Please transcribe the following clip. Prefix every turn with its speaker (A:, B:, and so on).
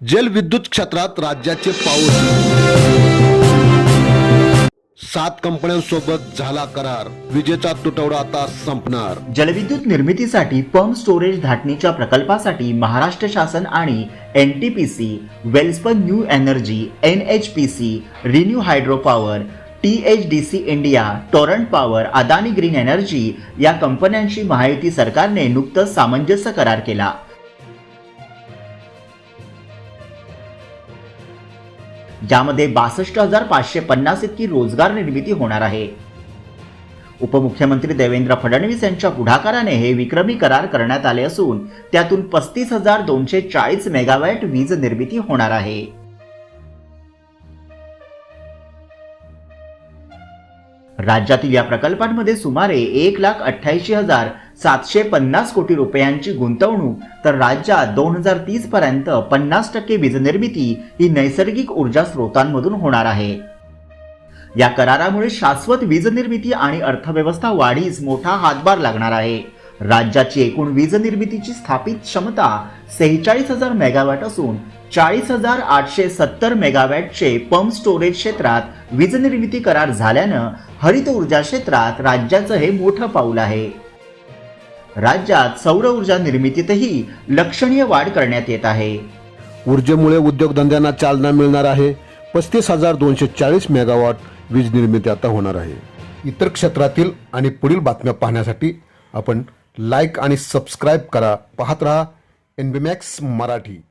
A: जलविद्युत क्षेत्रात राज्याचे पाऊस सात कंपन्यांसोबत झाला करार. विजेचा तुटवडा आता संपणार.
B: जलविद्युत निर्मितीसाठी पंप स्टोरेज धाटणीच्या प्रकल्पासाठी महाराष्ट्र शासन आणि N T P C Welspun new energy N H P C ReNew hydro power T H D C India Torrent Power Adani green energy या कंपन्यांशी महायुती सरकारने नुकतंच सामंजस्य करार केला. ज्यामध्ये बासष्ट हजार पाचशे पन्नास इतकी रोजगार निर्मिती होणार आहे. उपमुख्यमंत्री देवेंद्र फडणवीस यांच्या पुढाकाराने हे विक्रमी करार करण्यात आले असून त्यातून पस्तीस हजार दोनशे चाळीस मेगावॅट वीज निर्मिती होणार आहे. राज्यातील या प्रकल्पांमध्ये सुमारे एक लाख अठ्ठ्याऐंशी हजार सातशे पन्नास कोटी रुपयांची गुंतवणूक तर राज्यात दोन हजार तीस पर्यंत पन्नास टक्के वीज निर्मिती ही नैसर्गिक ऊर्जा स्रोतांमधून होणार आहे. या करारामुळे शाश्वत वीज निर्मिती आणि अर्थव्यवस्था वाढीस मोठा हातभार लागणार आहे. राज्याची एकूण वीज निर्मितीची स्थापित क्षमता सेहेचाळीस हजार मेगावॅट असून चाळीस हजार आठशे सत्तर मेगावॅटचे पंप स्टोरेज क्षेत्रात वीज निर्मिती करार झाल्यानं हरित ऊर्जा क्षेत्रात राज्याचं हे मोठं पाऊल आहे. राज्यात सौर ऊर्जा निर्मितीतही लक्षणीय वाढ करण्यात येत आहे.
A: ऊर्जेमुळे उद्योगधंद्यांना चालना मिळणार आहे. पस्तीस हजार दोनशे चाळीस मेगावॉट वीज निर्मिती आता होणार आहे. इतर क्षेत्रातील आणि पुढील बातम्या पाहण्यासाठी आपण लाईक आणि सबस्क्राईब करा. पाहत रहा एनबीमॅक्स मराठी.